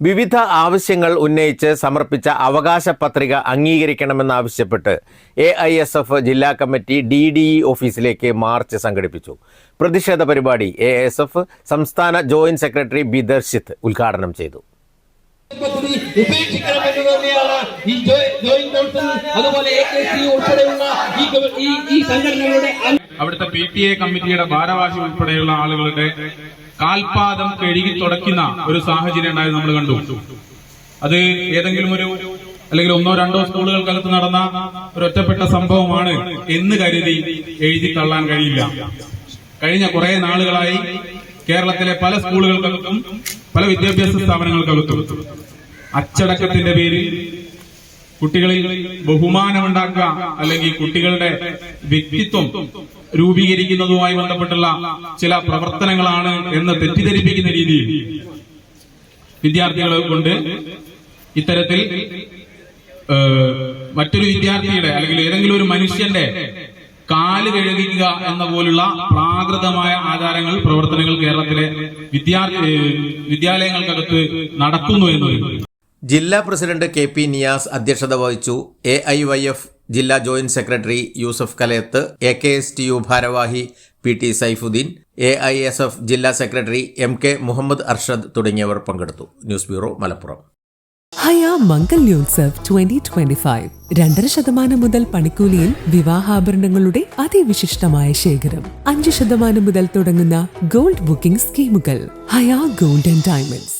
വിവിധ ആവശ്യങ്ങൾ ഉന്നയിച്ച് സമർപ്പിച്ച അവകാശ പത്രിക അംഗീകരിക്കണമെന്നാവശ്യപ്പെട്ട് എ ഐ എസ് എഫ് ജില്ലാ കമ്മിറ്റി ഡി ഡി ഇ ഓഫീസിലേക്ക് മാർച്ച് സംഘടിപ്പിച്ചു. പ്രതിഷേധ പരിപാടി എ എസ് എഫ് സംസ്ഥാന ജോയിന്റ് സെക്രട്ടറി ബി ദർശിത്ത് ഉദ്ഘാടനം ചെയ്തു. അവിടുത്തെ പി ടി എ കമ്മിറ്റിയുടെ ഭാരവാഹി ഉൾപ്പെടെയുള്ള ആളുകളുടെ കാൽപാദം കഴുകി തുടക്കുന്ന ഒരു സാഹചര്യം ഉണ്ടായത് നമ്മൾ കണ്ടു. അത് ഏതെങ്കിലും ഒരു അല്ലെങ്കിൽ ഒന്നോ രണ്ടോ സ്കൂളുകൾക്കകത്ത് നടന്ന ഒരു ഒറ്റപ്പെട്ട സംഭവമാണ് എന്ന് കരുതി എഴുതി തള്ളാൻ കഴിയില്ല. കഴിഞ്ഞ കുറെ നാളുകളായി കേരളത്തിലെ പല സ്കൂളുകൾക്കകത്തും പല വിദ്യാഭ്യാസ സ്ഥാപനങ്ങൾക്കകത്തും അച്ചടക്കത്തിന്റെ പേരിൽ കുട്ടികളിൽ ബഹുമാനമുണ്ടാക്കുക അല്ലെങ്കിൽ കുട്ടികളുടെ വ്യക്തിത്വം രൂപീകരിക്കുന്നതുമായി ബന്ധപ്പെട്ടുള്ള ചില പ്രവർത്തനങ്ങളാണ് എന്ന് തെറ്റിദ്ധരിപ്പിക്കുന്ന രീതിയിൽ വിദ്യാർത്ഥികളെ കൊണ്ട് ഇത്തരത്തിൽ മറ്റൊരു വിദ്യാർത്ഥിയുടെ അല്ലെങ്കിൽ ഏതെങ്കിലും ഒരു മനുഷ്യന്റെ കാൽ കഴുകിക്കുക എന്ന പോലുള്ള പ്രാകൃതമായ ആചാരങ്ങൾ പ്രവർത്തനങ്ങൾ കേരളത്തിലെ വിദ്യാർത്ഥി വിദ്യാലയങ്ങൾക്കകത്ത് നടക്കുന്നു എന്നത് ജില്ലാ പ്രസിഡന്റ് കെ പി നിയാസ് അധ്യക്ഷത വഹിച്ചു. എ ഐ വൈ എഫ് ജില്ലാ joint secretary Yusuf Kalayath A K S T U ഭാരവാഹി P T Saifuddeen A I S F ജില്ലാ secretary M K Muhammad Arshad തുടങ്ങിയവർ പങ്കെടുത്തു. News bureau Malappuram. ഹയ Mangalyotsav twenty twenty five രണ്ടര ശതമാനം മുതൽ പണിക്കൂലിയിൽ വിവാഹാഭരണങ്ങളുടെ അതിവിശിഷ്ടമായ ശേഖരം. അഞ്ച് ശതമാനം മുതൽ തുടങ്ങുന്ന ഗോൾഡ് ബുക്കിംഗ് സ്കീമുകൾ. ഹയാ ഗോൾഡ് ആൻഡ് ഡയമണ്ട്സ്.